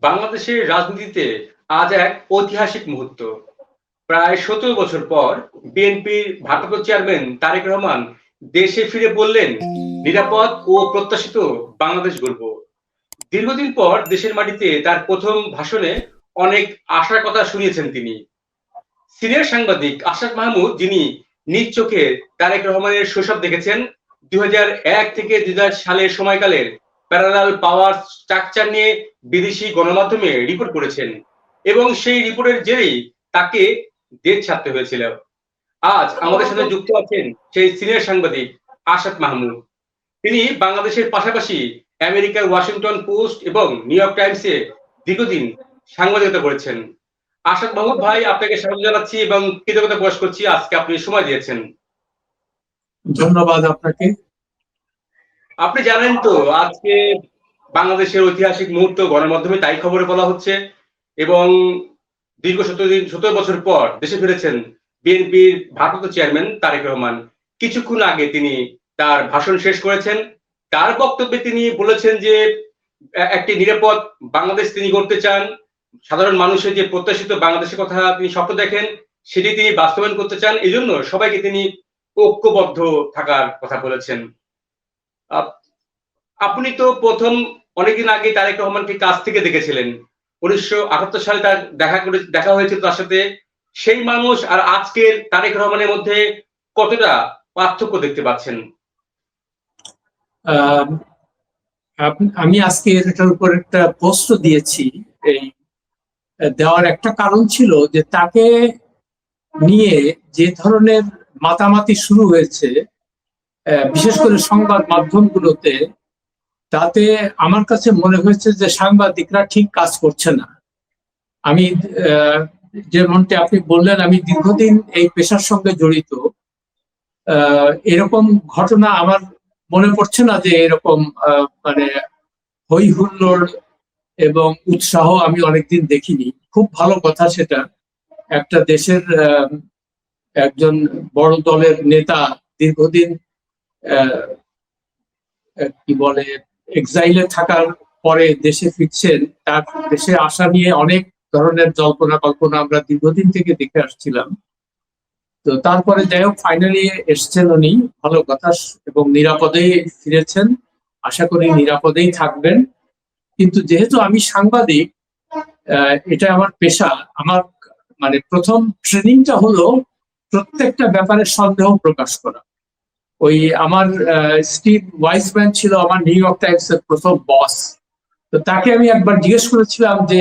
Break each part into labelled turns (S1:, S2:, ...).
S1: বাংলাদেশের রাজনীতিতে আজ এক ঐতিহাসিক মুহূর্ত। প্রায় সতেরো বছর পর বিএনপির ভারপ্রাপ্ত চেয়ারম্যান তারেক রহমান দেশে ফিরে বললেন, নিরাপদ ও প্রত্যাশিত বাংলাদেশ গড়ব। দীর্ঘদিন পর দেশের মাটিতে তার প্রথম ভাষণে অনেক আশার কথা শুনিয়েছেন তিনি। সিনিয়র সাংবাদিক আশরাফ মাহমুদ, যিনি নিজ চোখে তারেক রহমানের শৈশব দেখেছেন, দুই হাজার এক থেকে দুই হাজার সালের সময়কালের প্যারালাল পাওয়ার স্ট্রাকচার নিয়ে বিদেশি গণমাধ্যমে রিপোর্ট করেছেন। এবং সেই রিপোর্টের জেরেই তাকে দেশ ছাড়তে হয়েছিল। আজ আমাদের সাথে যুক্ত আছেন সেই সিনিয়র সাংবাদিক আশাদ মাহমুদ। তিনি বাংলাদেশের পাশাপাশি আমেরিকার ওয়াশিংটন পোস্ট এবং নিউ ইয়র্ক টাইমসে দীর্ঘদিন সাংবাদিকতা করেছেন। আশাদ মাহমুদ ভাই, আপনাকে স্বাগত জানাচ্ছি এবং কৃতজ্ঞতা প্রকাশ করছি। আজকে আপনি সময় দিয়েছেন।
S2: ধন্যবাদ আপনাকে।
S1: আপনি জানেন তো, আজকে বাংলাদেশের ঐতিহাসিক মুহূর্ত গণমাধ্যমে তাই খবরে বলা হচ্ছে এবং দীর্ঘ সতেরো সতেরো বছর পর দেশে ফিরেছেন বিএনপির ভারপ্রাপ্ত চেয়ারম্যান তারেক রহমান। কিছুক্ষণ আগে তিনি তার ভাষণ শেষ করেছেন। তার বক্তব্যে তিনি বলেছেন যে, একটি নিরাপদ বাংলাদেশ তিনি করতে চান। সাধারণ মানুষের যে প্রত্যাশিত বাংলাদেশের কথা তিনি স্বপ্ন দেখেন, সেটি তিনি বাস্তবায়ন করতে চান। এই জন্য সবাইকে তিনি ঐক্যবদ্ধ থাকার কথা বলেছেন। আপনি তো প্রথম অনেকদিন আগে তারেক রহমানকে কাছ থেকে দেখেছিলেন। উনিশশো আটাত্তর সালে তার দেখা করে দেখা হয়েছিল তার সাথে। সেই মানুষ আর আজকের তারেক রহমানের মধ্যে কতটা পার্থক্য দেখতে পাচ্ছেন?
S2: আমি আজকে এটার উপর একটা পোস্ট দিয়েছি। এই, দেওয়ার একটা কারণ ছিল যে তাকে নিয়ে যে ধরনের মাতামাতি শুরু হয়েছে বিশেষ করে সংবাদ মাধ্যমগুলোতে, তাতে আমার কাছে মনে হয়েছে যে সাংবাদিকরা ঠিক কাজ করছে না। আমি যেমনটি আপনি বললেন, আমি দীর্ঘদিন এই পেশার সঙ্গে জড়িত। এরকম ঘটনা আমার মনে পড়ছে না যে এরকম মানে হই হুল্লোড় এবং উৎসাহ আমি অনেকদিন দেখিনি। খুব ভালো কথা সেটা। একটা দেশের একজন বড় দলের নেতা দীর্ঘদিন কি বলে এক্সাইলে থাকার পরে দেশে ফিরছেন, তার দেশে আসা নিয়ে অনেক ধরনের জল্পনা কল্পনা আমরা দীর্ঘদিন থেকে দেখে আসছিলাম। তো তারপরে যাই হোক ফাইনালি এসছেন উনি, ভালো কথা, এবং নিরাপদেই ফিরেছেন। আশা করি নিরাপদেই থাকবেন। কিন্তু যেহেতু আমি সাংবাদিক এটা আমার পেশা। আমার মানে প্রথম ট্রেনিংটা হলো প্রত্যেকটা ব্যাপারে সন্দেহ প্রকাশ করা। ওই আমার স্টিভ ওয়াইসম্যান ছিল আমার নিউ ইয়র্ক টাইমস এর প্রথম বস তো তাকে আমি একবার জিজ্ঞেস করেছিলাম যে,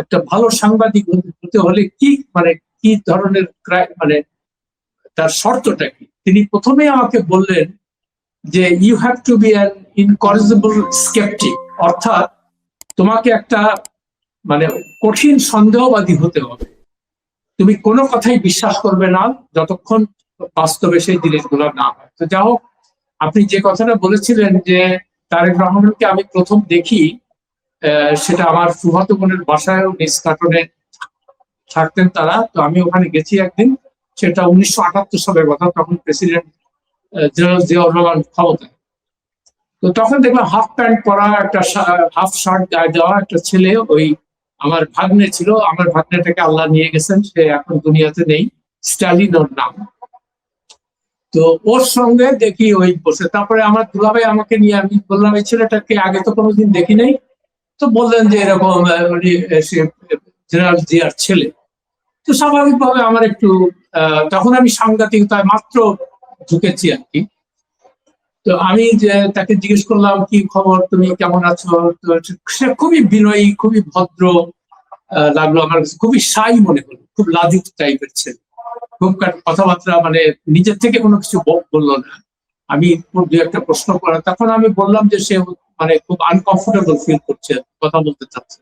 S2: একটা ভালো সাংবাদিক হতে হলে কি মানে কি ধরনের মানে তার শর্তটা কি? তিনি প্রথমে আমাকে বললেন যে you have to be an incorrigible sceptic অর্থাৎ তোমাকে একটা মানে কঠিন সন্দেহবাদী হতে হবে। তুমি কোনো কথাই বিশ্বাস করবে না, যতক্ষণ বাস্তবে সেই জিনিসগুলো না হয়। তো যা হোক, আপনি যে কথাটা বলেছিলেন যে তারেক রহমানকে আমি প্রথম দেখি সেটা আমার সুহাত বোনের বাসায় নিজ কাটনে থাকতেন তারা। তো আমি ওখানে গেছি একদিন, সেটা উনিশশো আটাত্তর সালের কথা, তখন প্রেসিডেন্ট জেনারেল জিয়াউর রহমান ক্ষমতায়। তো তখন দেখলাম হাফ প্যান্ট পরা একটা হাফ শার্ট গায়ে দেওয়া একটা ছেলে, ওই আমার ভাগ্নে ছিল। আমার ভাগ্নেটাকে আল্লাহ নিয়ে গেছেন, সে এখন দুনিয়াতে নেই। স্টালিন ওর নাম। তো ওর সঙ্গে দেখি ওই বসে। তারপরে আমার দুলাভাই আমাকে নিয়ে, আমি বললাম, এই ছেলেটাকে আগে তো কোনোদিন দেখি নাই। তো বললেন যে এরকম জেনারেল জিয়ার ছেলে। তো স্বাভাবিকভাবে আমার একটু তখন আমি সাংঘাতিকতায় মাত্র ঢুকেছি আর কি। তো আমি যে, তাকে জিজ্ঞেস করলাম, কি খবর? তুমি কেমন আছো? তো সে খুবই বিনয়ী, খুবই ভদ্র লাগল আমার খুবই সাই মনে হলো, খুব লাজুক টাইপের ছেলে। খুব কথাবার্তা মানে নিজের থেকে কোনো কিছু বলল না। আমি দু একটা প্রশ্ন করা তখন আমি বললাম যে সে মানে খুব আনকমফোর্টেবল ফিল করছে, কথা বলতে চাচ্ছে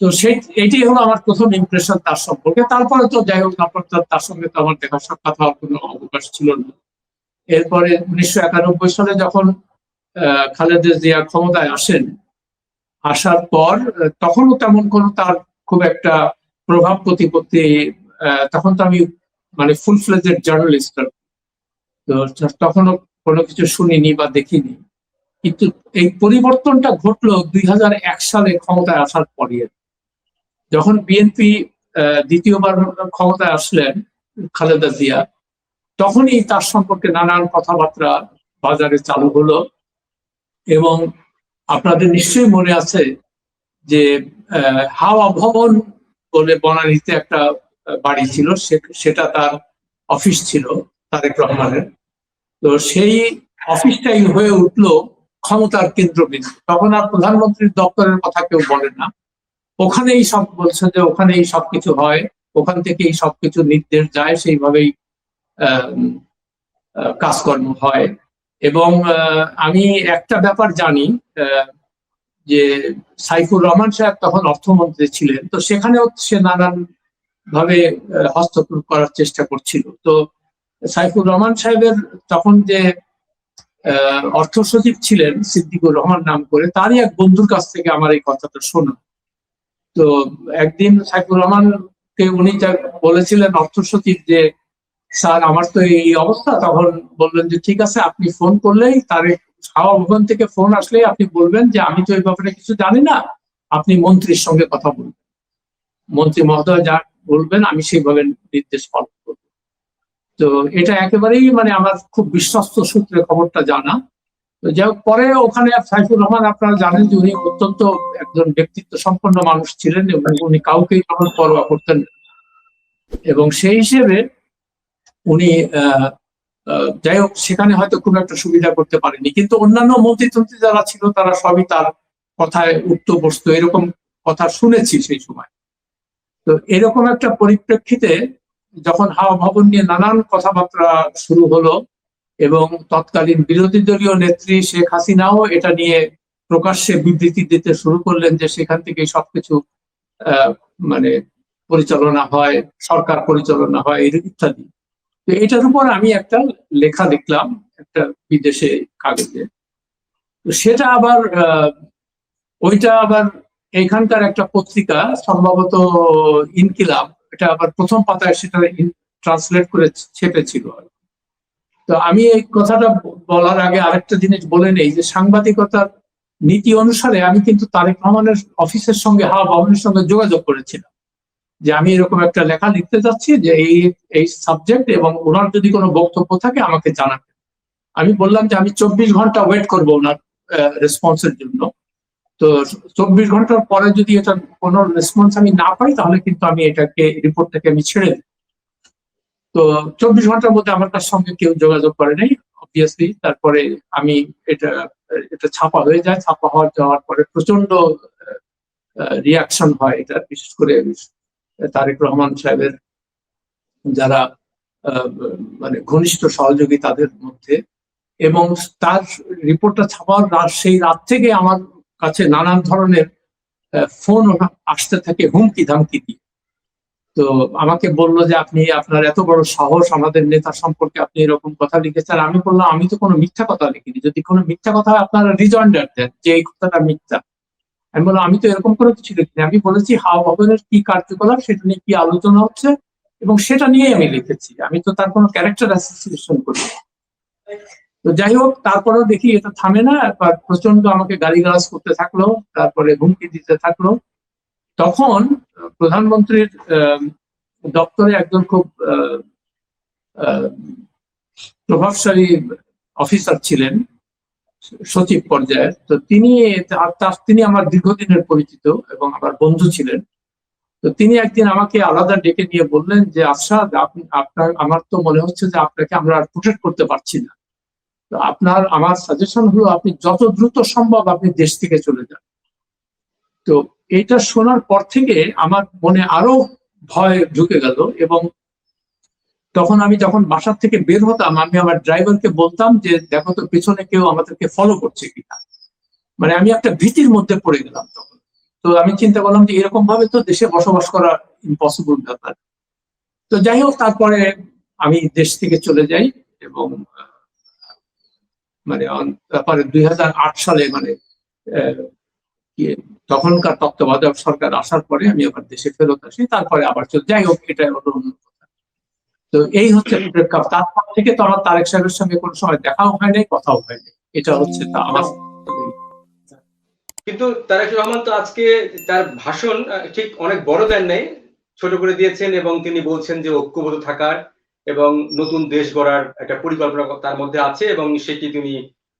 S2: তো সেই এইটাই হলো আমার প্রথম ইমপ্রেশন তার সম্পর্কে। তারপরে তো যাই হোক, তারপর তার সঙ্গে তো আমার দেখা সাক্ষাৎ হওয়ার কোনো অবকাশ ছিল না। এরপরে উনিশশো একানব্বই সালে যখন খালেদা জিয়া ক্ষমতায় আসেন, আসার পর তখনও তেমন কোনো তার খুব একটা প্রভাব প্রতিপত্তি তখন তো আমি মানে ফুল ফ্লেজের জার্নালিস্ট তো তখনও কোনো কিছু শুনিনি বা দেখিনি। কিন্তু এই পরিবর্তনটা ঘটলো দুই হাজার এক সালে ক্ষমতায় আসার পরে। যখন বিএনপি দ্বিতীয়বার ক্ষমতায় আসলেন খালেদা জিয়া, তখনই তার সম্পর্কে নানান কথাবার্তা বাজারে চালু হলো এবং আপনাদের নিশ্চয়ই মনে আছে যে হাওয়া ভবন বলে বনানীতে একটা বাড়ি ছিল সেটা তার অফিস ছিল, তারেক রহমানের। তো সেই অফিসটাই হয়ে উঠল ক্ষমতার কেন্দ্রবিন্দু। তখন আর প্রধানমন্ত্রীর দপ্তরের কথা কেউ বলে না। ওখানেই সব বলছে যে ওখানেই সবকিছু হয়, ওখান থেকেই সবকিছু নির্দেশ যায়, সেইভাবেই কাজকর্ম হয়। এবং আমি একটা ব্যাপার জানি যে সাইফুর রহমান সাহেব তখন অর্থমন্ত্রী ছিলেন, তো সেখানেও সে নানান ভাবে হস্তক্ষেপ করার চেষ্টা করছিল। তো সাইফুর রহমান সাহেবের তখন যে অর্থ সচিব ছিলেন সিদ্দিকুর রহমান নাম করে, তারই এক বন্ধুর কাছ থেকে আমার এই কথাটা শোনা। তো একদিন সাইফুর রহমানকে উনি বলেছিলেন অর্থ সচিব যে, স্যার, আমার তো এই অবস্থা। তখন বললেন যে, ঠিক আছে, আপনি ফোন করলেই তার হাওয়া ভবন থেকে ফোন আসলেই আপনি বলবেন যে, আমি তো এই ব্যাপারে কিছু জানি না। আপনি মন্ত্রীর সঙ্গে কথা বলবেন। মন্ত্রী মহোদয় যা বলবেন, আমি সেইভাবে নির্দেশ পালন করব। তো এটা একেবারেই মানে আমার খুব বিশ্বস্ত সূত্রে খবরটা জানা। তো যাই হোক, পরে ওখানে সাইফুর রহমান, আপনারা জানেন যে উনি অত্যন্ত একজন ব্যক্তিত্ব সম্পন্ন মানুষ ছিলেন এবং উনি কাউকেই তখন পরোয়া করতেন। এবং সেই হিসেবে উনি যাই হোক, সেখানে হয়তো খুব একটা সুবিধা করতে পারেনি। কিন্তু অন্যান্য মন্ত্রীতন্ত্রী যারা ছিল, তারা সবই তার কথায় উঠত বসতো এরকম কথা শুনেছি সেই সময়। তো এরকম একটা পরিপ্রেক্ষিতে যখন হাওয়া ভবন নিয়ে নানান কথাবার্তা শুরু হলো এবং তৎকালীন বিরোধী দলীয় নেত্রী শেখ হাসিনাও এটা নিয়ে প্রকাশ্যে বিবৃতি দিতে শুরু করলেন যে সেখান থেকে সবকিছু মানে পরিচালনা হয়, সরকার পরিচালনা হয় ইত্যাদি। তো এটার উপর আমি একটা লেখা লিখলাম একটা বিদেশে কাগজে। তো সেটা আবার ওইটা আবার এখানকার একটা পত্রিকা, সম্ভবত ইনকিলাব, এটা আবার প্রথম পাতায় সেটা ট্রান্সলেট করে ছেপেছিল। তো আমি এই কথাটা বলার আগে আরেকটা জিনিস বলে নেই যে সাংবাদিকতার নীতি অনুসারে আমি কিন্তু তারেক রহমানের অফিসের সঙ্গে হা ভবনের সঙ্গে যোগাযোগ করেছিলাম। যে আমি এরকম একটা লেখা লিখতে যাচ্ছি যে এই এই সাবজেক্ট এবং ওনার যদি কোনো বক্তব্য থাকে আমাকে জানাবেন। আমি বললাম যে আমি চব্বিশ ঘণ্টা ওয়েট করব ওনার রেসপন্সের জন্য। তো চব্বিশ ঘণ্টার পরে যদি এটা কোনো রেসপন্স আমি না পাই, তাহলে কিন্তু আমি এটাকে রিপোর্ট থেকে আমি ছেড়ে দিই তো চব্বিশ ঘণ্টার মধ্যে আমার তার সঙ্গে কেউ যোগাযোগ করে নাই অবভিয়াসলি তারপরে আমি এটা এটা ছাপা হয়ে যায়। ছাপা হওয়ার যাওয়ার পরে প্রচণ্ড রিয়াকশন হয় এটা। বিশেষ করে তারেক রহমান সাহেবের যারা মানে ঘনিষ্ঠ সহযোগী তাদের মধ্যে। এবং তার রিপোর্টটা ছাপার সেই রাত থেকে আমার কাছে নানান ধরনের ফোন আসতে থাকে হুমকি ধামকি দিয়ে। তো আমাকে বলল যে, আপনি আপনার এত বড় সাহস, আমাদের নেতা সম্পর্কে আপনি এরকম কথা লিখেছেন। আমি বললাম, আমি তো কোনো মিথ্যা কথা লিখিনি। যদি কোনো মিথ্যা কথা হয়, আপনারা রিজয়েন্ডার দেন যে এই কথাটা মিথ্যা। আমি বললাম, আমি তো এরকম কোনো কিছু লিখিনি। আমি বলেছি, হাওয়া ভবনের কি কার্যকলাপ, সেটা নিয়ে কি আলোচনা হচ্ছে এবং সেটা নিয়ে আমি লিখেছি। আমি তো তার কোনো ক্যারেক্টার অ্যাসোসিয়েশন করি। তো যাই হোক তারপরেও দেখি এটা থামে না প্রচণ্ড আমাকে গালিগালাজ করতে থাকল, তারপরে হুমকি দিতে থাকল। তখন প্রধানমন্ত্রীর দপ্তরে একজন খুব প্রভাবশালী অফিসার ছিলেন, সচিব পর্যায়ের। তো তিনি তিনি আমার দীর্ঘদিনের পরিচিত এবং আমার বন্ধু ছিলেন। তো তিনি একদিন আমাকে আলাদা ডেকে নিয়ে বললেন যে, আফসাদ, আপনি, আপনার, আমার তো মনে হচ্ছে যে আপনাকে আমরা আর প্রোটেক্ট করতে পারছি না। আপনার, আমার সাজেশন হলো আপনি যত দ্রুত সম্ভব আপনি দেশ থেকে চলে যান। তো এটা শোনার পর থেকে আমার মনে আরও ভয় ঢুকে গেল এবং তখন আমি যখন বাসার থেকে বের হতাম, আমি আমার ড্রাইভারকে বলতাম যে, দেখো তো, পেছনে কেউ আমাদেরকে ফলো করছে কিনা? মানে আমি একটা ভীতির মধ্যে পড়ে গেলাম তখন। তো আমি চিন্তা করলাম যে এরকম ভাবে তো দেশে বসবাস করা ইম্পসিবল ব্যাপার। তো যাই হোক, তারপরে আমি দেশ থেকে চলে যাই এবং মানে দুই সালে মানে তখনকার তত্ত্বাবধায়ক সরকার আসার পরে আমি আবার দেশে ফেরত আসি, তারপরে আবার যাই হোক, এটা হলো অন্য কথা। তো এই হচ্ছে তারপর থেকে তো আমার তারেক সাহেবের সঙ্গে কোনো সময় দেখাও হয় নাই, কথাও হয় নাই। এটা হচ্ছে তা আমার
S1: কিন্তু তারেক রহমান তো আজকে তার ভাষণ ঠিক অনেক বড় দেন নাই। ছোট করে দিয়েছেন এবং তিনি বলছেন যে ঐক্যবদ্ধ থাকার এবং নতুন দেশ গড়ার একটা পরিকল্পনা তার মধ্যে আছে এবং সেটি তিনি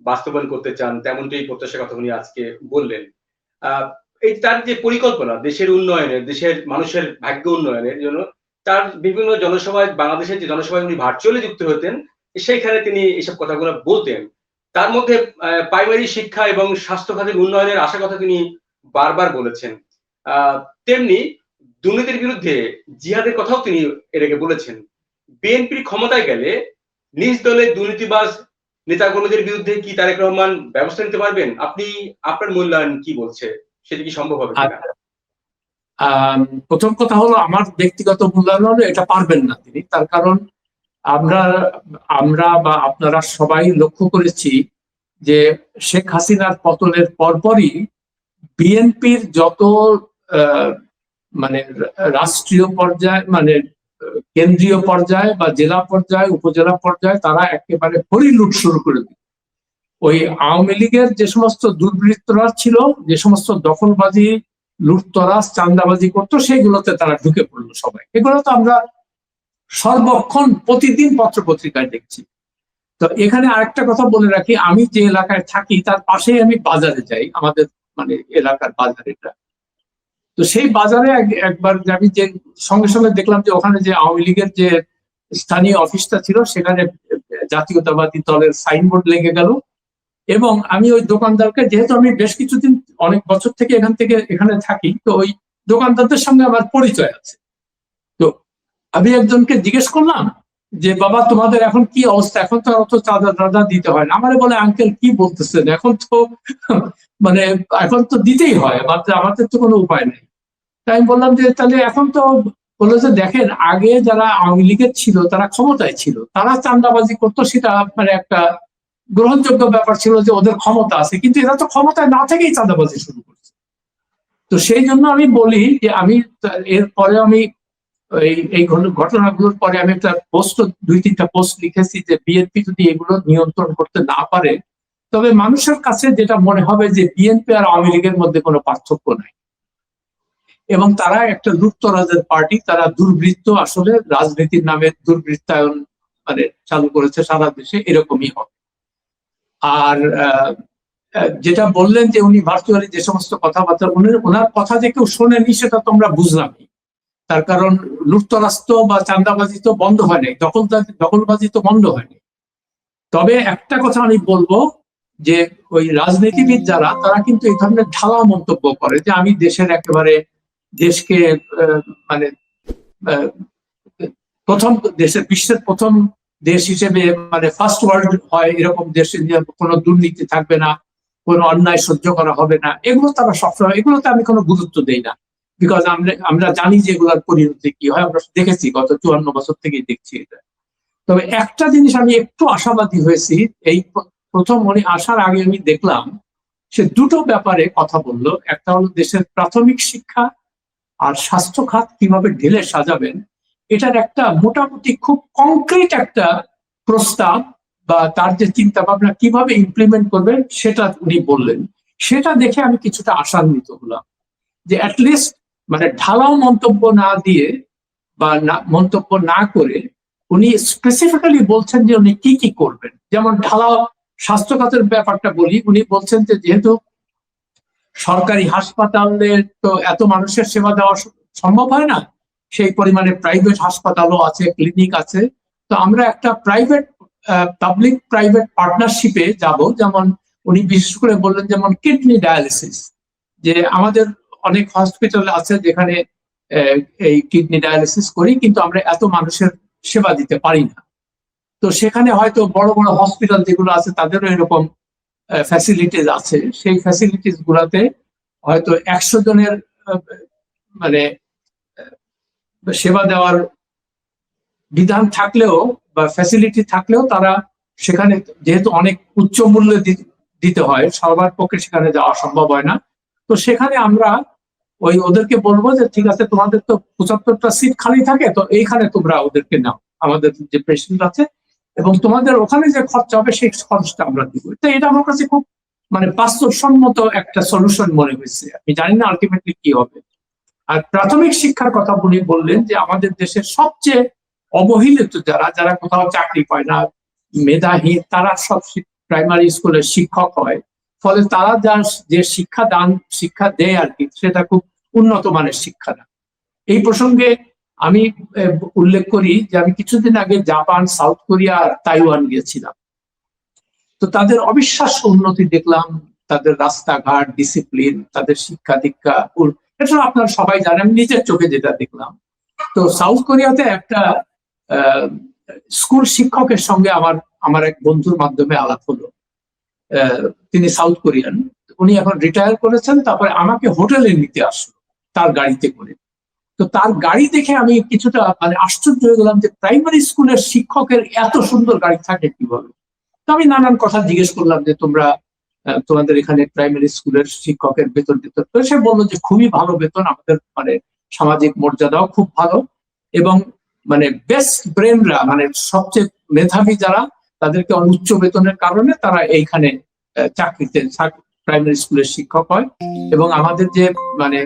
S1: বাস্তবায়ন করতে চান, তেমনটাই প্রত্যাশার কথা উনি আজকে বললেন। এই তার যে পরিকল্পনা, দেশের উন্নয়নের দেশের মানুষের ভাগ্য উন্নয়নের জন্য, তার বিভিন্ন জনসভায়, বাংলাদেশের যে জনসভায় উনি ভার্চুয়ালি যুক্ত হতেন সেইখানে তিনি এসব কথাগুলো বলতেন। তার মধ্যে প্রাইমারি শিক্ষা এবং স্বাস্থ্য খাতের উন্নয়নের আশা কথা তিনি বারবার বলেছেন। তেমনি দুর্নীতির বিরুদ্ধে জিহাদের কথাও তিনি আগে বলেছেন। বিএনপির ক্ষমতায় গেলে নিজ দলের দুর্নীতিবাজ নেতাকর্মীদের বিরুদ্ধে কি তারেক রহমান ব্যবস্থা নিতে পারবেন? আপনি, আপনার মূল্যায়ন কি বলছে? সেটা কি সম্ভব হবে
S2: প্রথম কথা হলো আমার ব্যক্তিগত মূল্যায়ন হলো এটা পারবেন না তিনি। তার কারণ আমরা আমরা বা আপনারা সবাই লক্ষ্য করেছি যে শেখ হাসিনার পতনের পরপরই বিএনপির যত মানে রাষ্ট্রীয় পর্যায়ে মানে কেন্দ্রীয় পর্যায়ে বা জেলা পর্যায়ে, উপজেলা পর্যায়ে তারা একেবারে পরিলুট শুরু করে দিল। ওই আওয়ামী লীগের যে সমস্ত দুর্বৃত্তরা ছিল, যে সমস্ত দখলবাজি, লুটতরাজ চান্দাবাজি করতো সেইগুলোতে তারা ঢুকে পড়ল সবাই। এগুলো তো আমরা সর্বক্ষণ প্রতিদিন পত্র পত্রিকায় দেখছি। তো এখানে আরেকটা কথা বলে রাখি, আমি যে এলাকায় থাকি, তার পাশেই আমি বাজারে যাই, আমাদের মানে এলাকার বাজার এটা। তো সেই বাজারে এক- একবার আমি যে সঙ্গে সঙ্গে দেখলাম যে ওখানে যে আওয়ামী লীগের যে স্থানীয় অফিসটা ছিল, সেখানে জাতীয়তাবাদী দলের সাইনবোর্ড লেগে গেল। এবং আমি ওই দোকানদারকে, যেহেতু আমি বেশ কিছুদিন, অনেক বছর থেকে এখান থেকে, এখানে থাকি, তো ওই দোকানদারদের সঙ্গে আমার পরিচয় আছে। তো আমি একজনকে জিজ্ঞেস করলাম যে, বাবা, তোমাদের এখন কি অবস্থা? এখন তো অত চাঁদা টাদা দিতে হয় না। আমারে বলে, আঙ্কেল, কি বলতেছেন? এখন তো মানে এখন তো দিতেই হয়। আমাদের আমাদের তো কোনো উপায় নেই। আমি বললাম যে, তাহলে এখন তো বলল যে, দেখেন, আগে যারা আওয়ামী লীগের ছিল, তারা ক্ষমতায় ছিল। তারা চান্দাবাজি করতো, সেটা মানে একটা গ্রহণযোগ্য ব্যাপার ছিল যে, ওদের ক্ষমতা আছে। কিন্তু এরা তো ক্ষমতায় না থেকেই চাঁদাবাজি শুরু করছে। তো সেই জন্য আমি বলি যে, আমি এরপরে আমি এই এই ঘটনা- ঘটনাগুলোর পরে আমি একটা পোস্ট, দুই তিনটা পোস্ট লিখেছি যে বিএনপি যদি এগুলো নিয়ন্ত্রণ করতে না পারে, তবে মানুষের কাছে যেটা মনে হবে যে বিএনপি আর আওয়ামী লীগের মধ্যে কোনো পার্থক্য নাই। এবং তারা একটা লুপ্তরাজের পার্টি তারা দুর্বৃত্ত আসলে রাজনীতির নামে দুর্বৃত্তায়ন মানে চালু করেছে সারা দেশে, এরকমই হবে। আর যেটা বললেন যে উনি ভার্চুয়ালি যে সমস্ত কথাবার্তা বললেন, ওনার কথা যে কেউ শোনেনি সেটা তো আমরা বুঝলামই। তার কারণ লুটতরাস্ত বা চান্দাবাজি তো বন্ধ হয়নি দখল দখলবাজি তো বন্ধ হয়নি তবে একটা কথা আমি বলব যে ওই রাজনীতিবিদ যারা, তারা কিন্তু এই ধরনের ঢালা মন্তব্য করে যে আমি দেশের একেবারে দেশকে মানে প্রথম দেশের, বিশ্বের প্রথম দেশ হিসেবে মানে ফার্স্ট ওয়ার্ল্ড হয় এরকম দেশে কোনো দুর্নীতি থাকবে না, কোনো অন্যায় সহ্য করা হবে না। এগুলো তারা সবসময়, এগুলোতে আমি কোনো গুরুত্ব দেই না। বিকজ আমরা আমরা জানি যে এগুলোর পরিণতি কি হয়, আমরা দেখেছি, গত চুয়ান্ন বছর থেকেই দেখছি এটা। তবে একটা জিনিস আমি একটু আশাবাদী হয়েছি, এই প্রথম উনি আসার আগে আমি দেখলাম, সে দুটো ব্যাপারে কথা বলল। একটা হলো দেশের প্রাথমিক শিক্ষা আর স্বাস্থ্য খাত কীভাবে ঢেলে সাজাবেন, এটার একটা মোটামুটি খুব কংক্রিট একটা প্রস্তাব বা তার যে চিন্তা ভাবনা কীভাবে ইমপ্লিমেন্ট করবেন সেটা উনি বললেন। সেটা দেখে আমি কিছুটা আশান্বিত হলাম যে অ্যাটলিস্ট মানে ঢালাও মন্তব্য না দিয়ে বা না, মন্তব্য না করে উনি স্পেসিফিক্যালি বলছেন যে উনি কি কি করবেন। যেমন ঢালাও স্বাস্থ্য খাতের ব্যাপারটা বলি, উনি বলছেন যে যেহেতু সরকারি হাসপাতালে তো এত মানুষের সেবা দেওয়া সম্ভব হয় না? সেই পরিমাণে প্রাইভেট হাসপাতালও আছে ক্লিনিক আছে। তো আমরা একটা প্রাইভেট পাবলিক প্রাইভেট পার্টনারশিপে যাব। যেমন উনি বিশেষ করে বললেন যেমন কিডনি ডায়ালিসিস যে আমাদের অনেক হসপিটাল আছে যেখানে এই কিডনি ডায়ালিসিস করি, কিন্তু আমরা এত মানুষের সেবা দিতে পারি না। তো সেখানে হয়তো বড় বড় হসপিটাল যেগুলো আছে, তাদেরও এরকম ফ্যাসিলিটিস আছে। সেই ফ্যাসিলিটিস গুলাতে হয়তো একশো জনের মানে সেবা দেওয়ার বিধান থাকলেও বা ফ্যাসিলিটি থাকলেও তারা সেখানে যেহেতু অনেক উচ্চ মূল্য দিতে হয়, সবার পক্ষে সেখানে যাওয়া সম্ভব হয় না। তো সেখানে আমরা ওই ওদেরকে বলব যে, ঠিক আছে, তোমাদের তো পঁচাত্তরটা সিট খালি থাকে, তো এইখানে তোমরা ওদেরকে নাও। আমাদের যে পেশেন্ট আছে এবং তোমাদের ওখানে যে খরচা হবে, সেই খরচটা আমরা দিব। তো এটা আমার কাছে খুব মানে বাস্তবসম্মত একটা সলিউশন মনে হয়েছে। আমি জানি না আলটিমেটলি কি হবে। আর প্রাথমিক শিক্ষার কথা উনি বললেন যে, আমাদের দেশের সবচেয়ে অবহেলিত যারা যারা কোথাও চাকরি পায় না মেধাহীন তারা সব প্রাইমারি স্কুলের শিক্ষক হয়। ফলে তারা যা যে শিক্ষা দান শিক্ষা দেয় আর কি, সেটা খুব উন্নত মানের শিক্ষা না। এই প্রসঙ্গে আমি উল্লেখ করি যে আমি কিছুদিন আগে জাপান, সাউথ কোরিয়া আর তাইওয়ান গিয়েছিলাম। তো তাদের অবিশ্বাস্য উন্নতি দেখলাম, তাদের রাস্তাঘাট ডিসিপ্লিন তাদের শিক্ষা দীক্ষা এটা আপনারা সবাই জানেন নিজের চোখে যেটা দেখলাম। তো সাউথ কোরিয়াতে একটা স্কুল শিক্ষকের সঙ্গে আমার আমার এক বন্ধুর মাধ্যমে আলাপ হলো। তিনি সাউথ কোরিয়ান। উনি এখন রিটায়ার করেছেন, তারপরে আমাকে হোটেলে নিতে আসলো, তার গাড়িতে করে। তো তার গাড়ি দেখে আমি কিছুটা মানে আশ্চর্য হয়ে গেলাম যে প্রাইমারি স্কুলের শিক্ষকের এত সুন্দর গাড়ি থাকে কীভাবে? তো আমি নানান কথা জিজ্ঞেস করলাম যে তোমরা তোমাদের এখানে প্রাইমারি স্কুলের শিক্ষকের বেতন টেতন তো সে বলল যে খুবই ভালো বেতন, আমাদের মানে সামাজিক মর্যাদাও খুব ভালো এবং মানে বেস্ট ব্রেনরা মানে সবচেয়ে মেধাবী যারা, তাদেরকে উচ্চ বেতনের কারণে তারা এইখানে চাকরিতে প্রাইমারি স্কুলের শিক্ষক হয়। এবং আমাদের যে মানে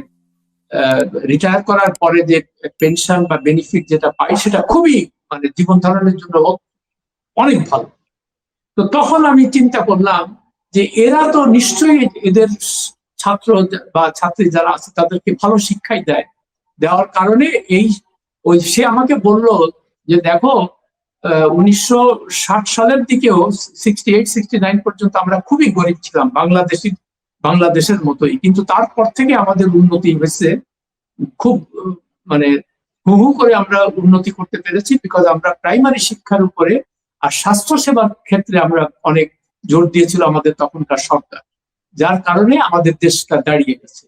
S2: রিটায়ার করার পরে যে পেনশন বা বেনিফিট যেটা পাই সেটা খুবই মানে জীবন ধারণের জন্য অনেক ভালো। তো তখন আমি চিন্তা করলাম যে এরা তো নিশ্চয়ই এদের ছাত্র বা ছাত্রী যারা আছে তাদেরকে ভালো শিক্ষাই দেয়। দেওয়ার কারণে এই ওই সে আমাকে বলল যে দেখো উনিশশো ষাট সালের দিকেও সিক্সটি এইট সিক্সটি নাইন পর্যন্ত আমরা খুবই গরিব ছিলাম। বাংলাদেশি বাংলাদেশের মতোই। কিন্তু তারপর থেকে আমাদের উন্নতি হয়েছে। খুব মানে হু হু করে আমরা উন্নতি করতে পেরেছি বিকজ আমরা প্রাইমারি শিক্ষার উপরে আর স্বাস্থ্য সেবার ক্ষেত্রে আমরা অনেক জোর দিয়েছিল আমাদের তখনকার সরকার, যার কারণে আমাদের দেশটা দাঁড়িয়ে গেছে।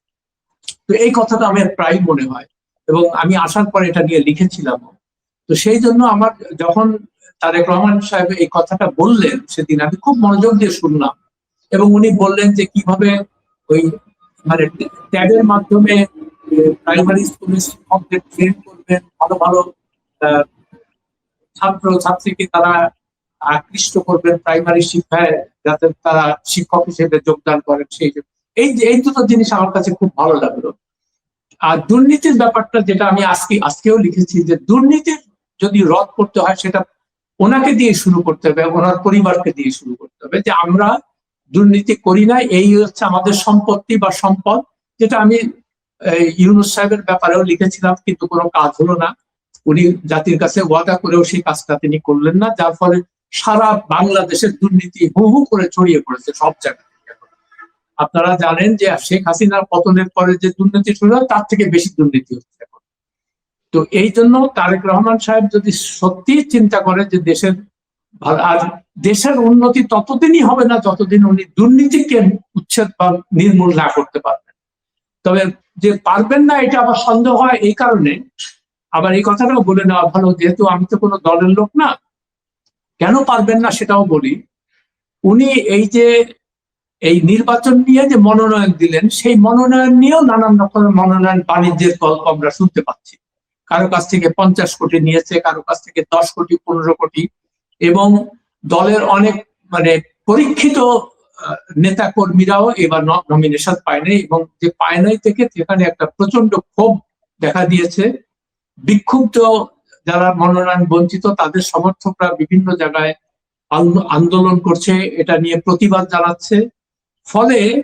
S2: তো এই কথাটা আমার প্রায় মনে হয় এবং আমি আসার পরে এটা নিয়ে লিখেছিলাম তো সেই জন্য আমার যখন তারেক রহমান সাহেব এই কথাটা বললেন, সেদিন আমি খুব মনোযোগ দিয়ে শুনলাম। এবং উনি বললেন যে কীভাবে ওই মানে ট্যাবের মাধ্যমে প্রাইমারি স্কুলের শিক্ষকদের ট্রেন করবেন, ভালো ভালো ছাত্র, ছাত্রীকে তারা আকৃষ্ট করবেন প্রাইমারি শিক্ষায় যাতে তারা শিক্ষক হিসেবে যোগদান করেন সেই। এই যে, এই দুটো জিনিস আমার কাছে খুব ভালো লাগল আর দুর্নীতির ব্যাপারটা যেটা আমি আজকে, আজকেও লিখেছি যে দুর্নীতির যদি রদ করতে হয় সেটা ওনাকে দিয়ে শুরু করতে হবে, ওনার পরিবারকে দিয়ে শুরু করতে হবে যে আমরা দুর্নীতি করি না এই হচ্ছে আমাদের সম্পত্তি বা সম্পদ, যেটা আমি ইউনুস সাহেবের ব্যাপারেও লিখেছিলাম, কিন্তু কোনো কাজ হলো না। উনি জাতির কাছে ওয়াদা করেও সেই কাজটা তিনি করলেন না, যার ফলে সারা বাংলাদেশের দুর্নীতি হু হু করে ছড়িয়ে পড়েছে সব জায়গায়। আপনারা জানেন যে শেখ হাসিনার পতনের পরে যে দুর্নীতি শুরু হয়, তার থেকে বেশি দুর্নীতি হচ্ছে এখন। তো এই জন্য তারেক রহমান সাহেব যদি সত্যি চিন্তা করে যে দেশের আর দেশের উন্নতি ততদিনই হবে না যতদিন উনি দুর্নীতিকে উচ্ছেদ বা নির্মূল না করতে পারবেন। তবে যে পারবেন না, এটা আবার সন্দেহ হয় এই কারণে। আবার এই কথাটাও বলে নেওয়া ভালো, যেহেতু আমি তো কোনো দলের লোক না, কেন পারবেন না সেটাও বলি। উনি এই যে, এই নির্বাচন নিয়ে যে মনোনয়ন দিলেন, সেই মনোনয়ন নিয়েও নানান রকমের মনোনয়ন বাণিজ্যের গল্প আমরা শুনতে পাচ্ছি। কারও কাছ থেকে পঞ্চাশ কোটি নিয়েছে, কারও কাছ থেকে দশ কোটি, পনেরো কোটি এবং দলের অনেক মানে পরীক্ষিত নেতা কর্মীরাও এবার নমিনেশন পায় নাই এবং যে পায় নাই থেকে সেখানে একটা প্রচণ্ড ক্ষোভ দেখা দিয়েছে। বিক্ষুব্ধ যারা মনোনয়ন বঞ্চিত, তাদের সমর্থকরা বিভিন্ন জায়গায় আন্দো- আন্দোলন করছে, এটা নিয়ে প্রতিবাদ জানাচ্ছে। ফলে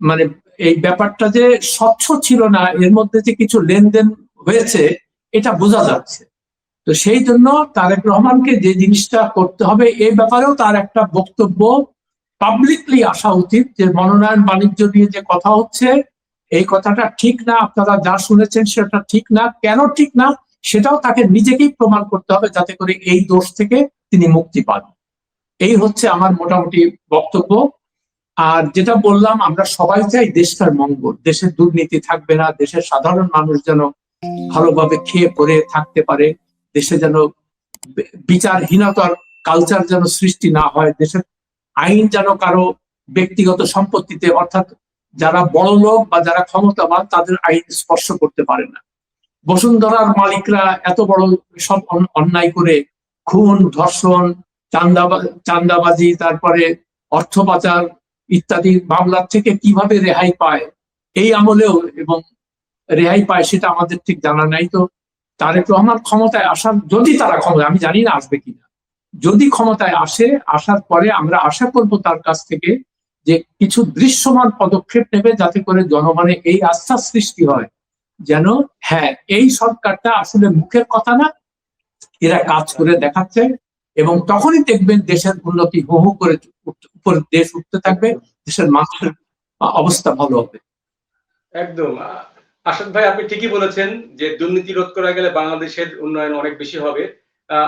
S2: মানে এই ব্যাপারটা যে স্বচ্ছ ছিল না, এর মধ্যে যে কিছু লেনদেন হয়েছে, এটা বোঝা যাচ্ছে। তো সেই জন্য তারেক রহমানকে যে জিনিসটা করতে হবে এই ব্যাপারেও তার একটা বক্তব্য পাবলিকলি আসা উচিত, যে মনোনয়ন বাণিজ্য নিয়ে যে কথা হচ্ছে, এই কথাটা ঠিক না, আপনারা যা শুনেছেন সেটা ঠিক না, কেন ঠিক না, সেটাও তাকে নিজেকেই প্রমাণ করতে হবে যাতে করে এই দোষ থেকে তিনি মুক্তি পান। এই হচ্ছে আমার মোটামুটি বক্তব্য। আর যেটা বললাম, আমরা সবাই চাই দেশটার মঙ্গল। দেশের দুর্নীতি থাকবে না, দেশের সাধারণ মানুষ যেন ভালোভাবে খেয়ে পরে থাকতে পারে। দেশে যেন বিচারহীনতার কালচার যেন সৃষ্টি না হয়, দেশের আইন যেন কারও ব্যক্তিগত সম্পত্তিতে, অর্থাৎ যারা বড় লোক বা যারা ক্ষমতাবান, তাদের আইন স্পর্শ করতে পারে না। বসুন্ধরার মালিকরা এত বড় সব অন্যায় করে খুন, ধর্ষণ চান্দাবা চান্দাবাজি, তারপরে অর্থ পাচার ইত্যাদি মামলার থেকে কীভাবে রেহাই পায়? এই আমলেও এবং রেহাই পায় সেটা আমাদের ঠিক জানা নাই। তো তারেক রহমান ক্ষমতায় আসার, যদি তারা ক্ষমতা আমি জানি না আসবে কিনা। যদি ক্ষমতায় আসে, আসার পরে আমরা আশা করব তার কাছ থেকে যে কিছু দৃশ্যমান পদক্ষেপ নেবে যাতে করে জনগণে এই আস্থা সৃষ্টি হয় যেন হ্যাঁ এই সরকারটা আসলে মুখের কথা না, এরা কাজ করে দেখাচ্ছে এবং তখনই দেখবেন দেশের উন্নতি হু হু করে উপরে দেশ উঠতে থাকবে, দেশের মানুষের অবস্থা ভালো হবে।
S1: একদম। আসাদ ভাই, আপনি ঠিকই বলেছেন যে দুর্নীতি রোধ করা গেলে বাংলাদেশের উন্নয়ন অনেক বেশি হবে।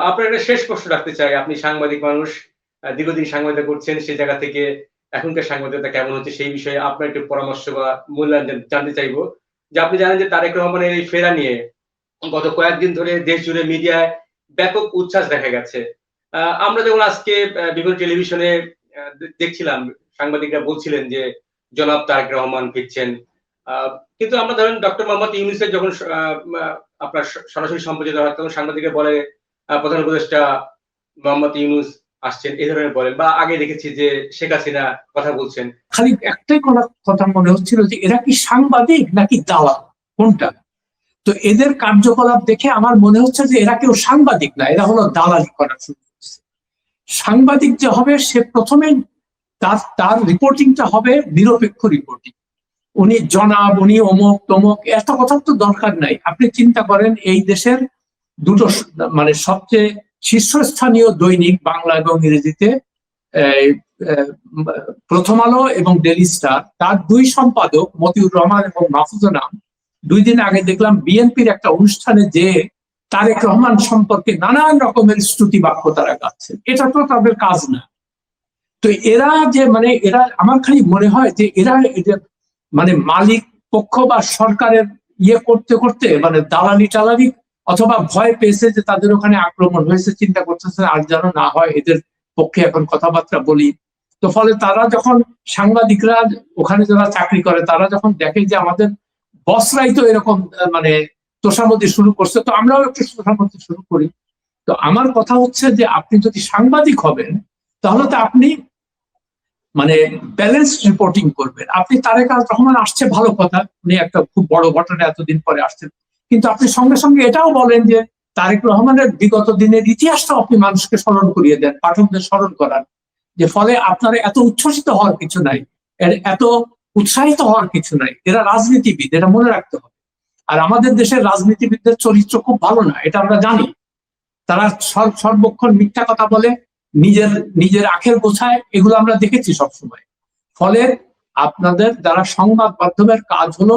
S1: আপনার একটা শেষ প্রশ্ন রাখতে চাই। আপনি সাংবাদিক মানুষ দীর্ঘদিন সাংবাদিকতা করছেন সেই জায়গা থেকে এখনকার সাংবাদিকতা কেমন হচ্ছে সেই বিষয়ে আপনার একটু পরামর্শ বা মূল্যায়ন জানতে চাইব। যে আপনি জানেন যে তারেক রহমানের এই ফেরা নিয়ে গত কয়েকদিন ধরে দেশ জুড়ে মিডিয়ায় ব্যাপক উচ্ছ্বাস দেখা গেছে। আমরা যেমন আজকে বিভিন্ন টেলিভিশনে দেখছিলাম, সাংবাদিকরা বলছিলেন যে জনাব তারেক রহমান ফিরছেন। কিন্তু আমরা ধরেন ডক্টর মোহাম্মদ ইউনুসের যখন আপনার সরাসরি সম্প্রচারিত হয়, তখন সাংবাদিকের বলে প্রধান উপদেষ্টা মোহাম্মদ ইউনুস আসছেন, এই ধরনের বলেন, বা আগে দেখেছি যে শেখ হাসিনা কথা বলছেন।
S2: খালি একটাই কথা মনে হচ্ছিল যে এরা কি সাংবাদিক নাকি দালাল? কোনটা? তো এদের কার্যকলাপ দেখে আমার মনে হচ্ছে যে এরা কেউ সাংবাদিক না, এরা হলো দালালি করা শুরু করছে। সাংবাদিক যে হবে, সে প্রথমেই তার তার রিপোর্টিংটা হবে নিরপেক্ষ রিপোর্টিং উনি জনাব, উনি অমুক, তমুক, এত কথা তো দরকার নাই। আপনি চিন্তা করেন, এই দেশের দুটো মানে সবচেয়ে শীর্ষস্থানীয় দৈনিক বাংলা এবং ইংরেজিতে প্রথম আলো এবং ডেলি স্টার তার দুই সম্পাদক, মতিউর রহমান এবং মাহফুজুর নাম, দুই দিন আগে দেখলাম বিএনপির একটা অনুষ্ঠানে যে তারেক রহমান সম্পর্কে নানান রকমের স্তুতি বাক্য তারা গাচ্ছে এটা তো তাদের কাজ না। তো এরা যে মানে এরা, আমার খালি মনে হয় যে এরা মানে মালিক পক্ষ বা সরকারের ইয়ে করতে করতে মানে দালালি টালালি অথবা ভয় পেয়েছে যে তাদের ওখানে আক্রমণ হয়েছে, চিন্তা করতেছে আর যেন না হয়, এদের পক্ষে এখন কথাবার্তা বলি। তো ফলে তারা যখন সাংবাদিকরা ওখানে যারা চাকরি করে, তারা যখন দেখে যে আমাদের বসরাই তো এরকম মানে তোষামতি শুরু করছে, তো আমরাও একটু তোষামতি শুরু করি। তো আমার কথা হচ্ছে যে আপনি যদি সাংবাদিক হবেন, তাহলে তো আপনি মানে ব্যালেন্স রিপোর্টিং করবেন। আপনি তারেক আল রহমান আসছে ভালো কথা, উনি একটা খুব বড় ঘটনা এতদিন পরে আসছেন কিন্তু আপনি সঙ্গে সঙ্গে এটাও বলেন যে, তারেক রহমানের বিগত দিনের ইতিহাসটাও আপনি মানুষকে স্মরণ করিয়ে দেন, পাঠকদের স্মরণ করান। যে ফলে আপনারা এত উচ্ছ্বসিত হওয়ার কিছু নাই এত উৎসাহিত হওয়ার কিছু নাই। এরা রাজনীতিবিদ, এটা মনে রাখতে হবে। আর আমাদের দেশের রাজনীতিবিদদের চরিত্র খুব ভালো না, এটা আমরা জানি। তারা সর- সর্বক্ষণ মিথ্যা কথা বলে নিজের নিজের আখের গোছায় এগুলো আমরা দেখেছি সবসময়। ফলে আপনাদের যারা সংবাদ মাধ্যমের কাজ হলো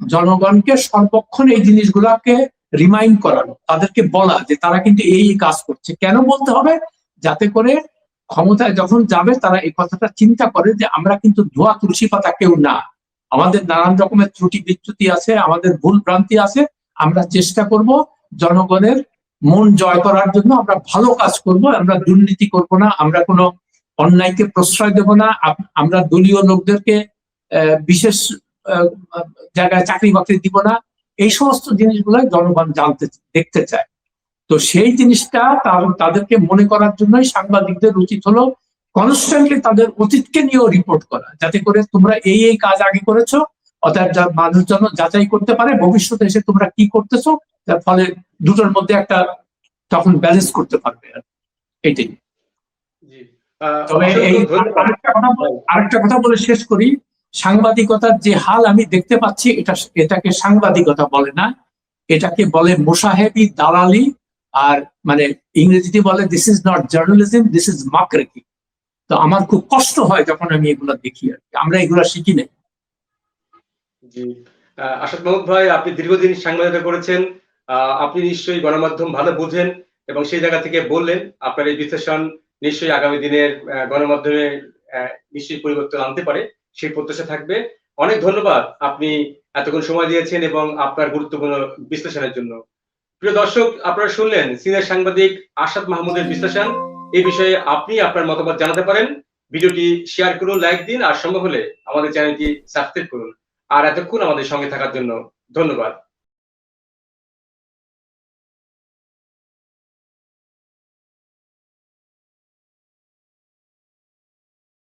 S2: জনগণকে সর্বক্ষণ এই জিনিসগুলাকে রিমাইন্ড করানো, তাদেরকে বলা যে তারা কিন্তু এই কাজ করছে। কেন বলতে হবে? যাতে করে ক্ষমতায় যখন যাবে তারা এই কথাটা চিন্তা করে যে আমরা কিন্তু ধোয়া তুলসী পাতা কেউ না। আমাদের নানান রকমের ত্রুটি বিচ্যুতি আছে, আমাদের ভুল ভ্রান্তি আছে, আমরা চেষ্টা করব জনগণের মন জয় করার জন্য আমরা ভালো কাজ করব, আমরা দুর্নীতি করব না, আমরা কোনো অন্যায়কে প্রশ্রয় দেব না আমরা দলীয় লোকদেরকে বিশেষ জায়গায় চাকরি বাকরি দিব না, এই সমস্ত জিনিসগুলো জনগণ জানতে দেখতে চায়। তো সেই জিনিসটা তার- তাদেরকে মনে করার জন্যই সাংবাদিকদের উচিত হলো কনস্ট্যান্টলি তাদের অতীতকে নিয়েও রিপোর্ট করা, যাতে করে তোমরা এই এই কাজ আগে করেছ অর্থাৎ যা মানুষ যেন যাচাই করতে পারে, ভবিষ্যতে এসে তোমরা কি করতেছো যার ফলে দুটোর মধ্যে একটা তখন ব্যালেন্স করতে পারবে আর। এটাই। তবে এই আরেকটা কথা আরেকটা কথা বলে শেষ করি। সাংবাদিকতার যে হাল আমি দেখতে পাচ্ছি এটা এটাকে সাংবাদিকতা বলে না। এটাকে বলে মোসাহেবি দালালি আর মানে ইংরেজিতে বলে this is not journalism this is muckraking. তো আমার খুব কষ্ট হয় যখন আমি এগুলো দেখি আর কি। আমরা এগুলো শিখি না
S1: জি। আসাদ মাহমুদ ভাই আপনি দীর্ঘদিন সাংবাদিকতা করেছেন। আপনি নিশ্চয়ই গণমাধ্যম ভালো বুঝেন এবং সেই জায়গা থেকে বললেন আপনার এই বিশ্লেষণ নিশ্চয়ই আগামী দিনের গণমাধ্যমে নিশ্চয়ই পরিবর্তন আনতে পারে, সেই প্রত্যাশা থাকবে। অনেক ধন্যবাদ আপনি এতক্ষণ সময় দিয়েছেন এবং আপনার গুরুত্বপূর্ণ বিশ্লেষণের জন্য। প্রিয় দর্শক, আপনারা শুনলেন সিনিয়র সাংবাদিক আসাদ মাহমুদের বিশ্লেষণ। এই বিষয়ে আপনি আপনার মতামত জানাতে পারেন। ভিডিওটি শেয়ার করুন, লাইক দিন, আর সম্ভব হলে আমাদের চ্যানেলটি সাবস্ক্রাইব করুন। আর এতক্ষণ আমাদের সঙ্গে থাকার জন্য ধন্যবাদ।